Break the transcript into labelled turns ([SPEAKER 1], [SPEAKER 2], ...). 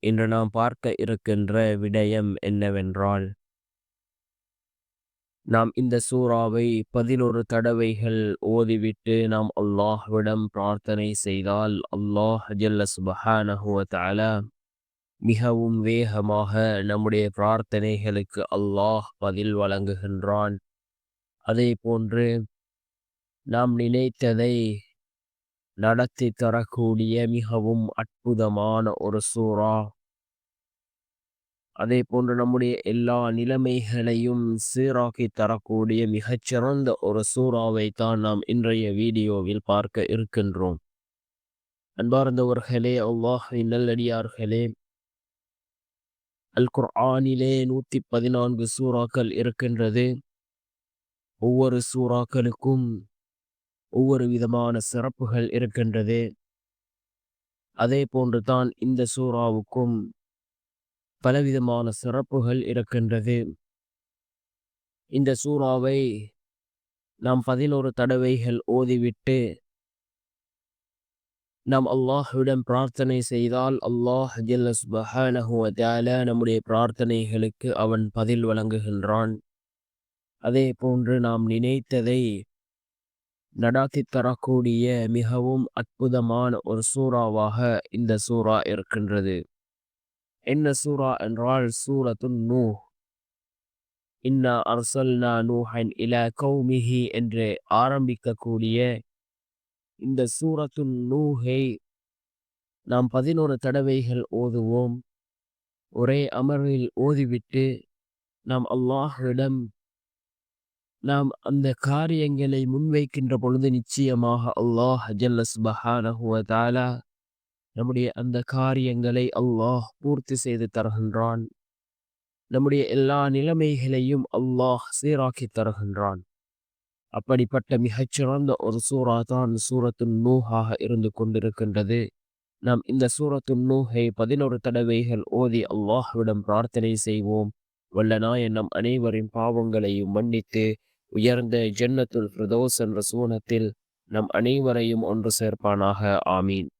[SPEAKER 1] இன்று நாம் பார்க்க இருக்கின்ற விடயம் என்னவென்றால் நாம் இந்த சூறாவை பதினொரு தடவைகள் ஓதிவிட்டு நாம் அல்லாஹ்விடம் பிரார்த்தனை செய்தால் அல்லாஹ் ஜல்ல சுபஹானஹுவ மிகவும் வேகமாக நம்முடைய பிரார்த்தனைகளுக்கு அல்லாஹ் பதில் வழங்குகின்றான். அதே போன்று நாம் நினைத்ததை நடத்தி தரக்கூடிய மிகவும் அற்புதமான ஒரு சூறா. அதே போன்று நம்முடைய எல்லா நிலைமைகளையும் சீராக்கி தரக்கூடிய மிகச்சிறந்த ஒரு சூறாவை தான் நாம் இன்றைய வீடியோவில் பார்க்க இருக்கின்றோம். அன்பார்ந்தவர்களே அல்லாஹின் நல்லடியார்களே அல் குர்ஆனிலே நூத்தி பதினான்கு சூறாக்கள் இருக்கின்றது. ஒவ்வொரு சூறாக்களுக்கும் ஒவ்வொரு விதமான சிறப்புகள் இருக்கின்றது. அதே போன்று தான் இந்த சூறாவுக்கும் பலவிதமான சிறப்புகள் இருக்கின்றது. இந்த சூறாவை நாம் பதினோரு தடவைகள் ஓதிவிட்டு நாம் அல்லாஹ்விடம் பிரார்த்தனை செய்தால் அல்லாஹ் நம்முடைய பிரார்த்தனைகளுக்கு அவன் பதில் வழங்குகின்றான். அதே போன்று நாம் நினைத்ததை நடாத்தி தரக்கூடிய மிகவும் அற்புதமான ஒரு சூறாவாக இந்த சூறா இருக்கின்றது. என்ன சூறா என்றால் சூரத்து நூ இன்னா அர்சல்னா நூஹன் இல கௌமிஹி என்று ஆரம்பிக்கக்கூடிய இந்த சூரத்து நூஹை நாம் பதினோரு தடவைகள் ஓதுவோம். ஒரே அமர்வில் ஓதிவிட்டு நாம் அல்லாஹிடம் நாம் அந்த காரியங்களை முன்வைக்கின்ற பொழுது நிச்சயமாக அல்லாஹ் ஜல்லஸ் பஹானஹுவதாலா நம்முடைய அந்த காரியங்களை அல்லாஹ் பூர்த்தி செய்து தருகின்றான். நம்முடைய எல்லா நிலைமைகளையும் அல்லாஹ் சீராக்கி தருகின்றான். அப்படிப்பட்ட மிகச்சிறந்த ஒரு சூறா தான் சூரத்து நூஹாக இருந்து கொண்டிருக்கின்றது. நாம் இந்த சூரத்து நூஹை பதினோரு தடவைகள் ஓதி அல்லாஹ்விடம் பிரார்த்தனை செய்வோம். வல்லனாய நம் அனைவரின் பாவங்களையும் மன்னித்து உயர்ந்த ஜன்னத்துல் பிரதோஸ் என்ற சூனத்தில் நம் அனைவரையும் ஒன்று சேர்ப்பானாக. ஆமீன்.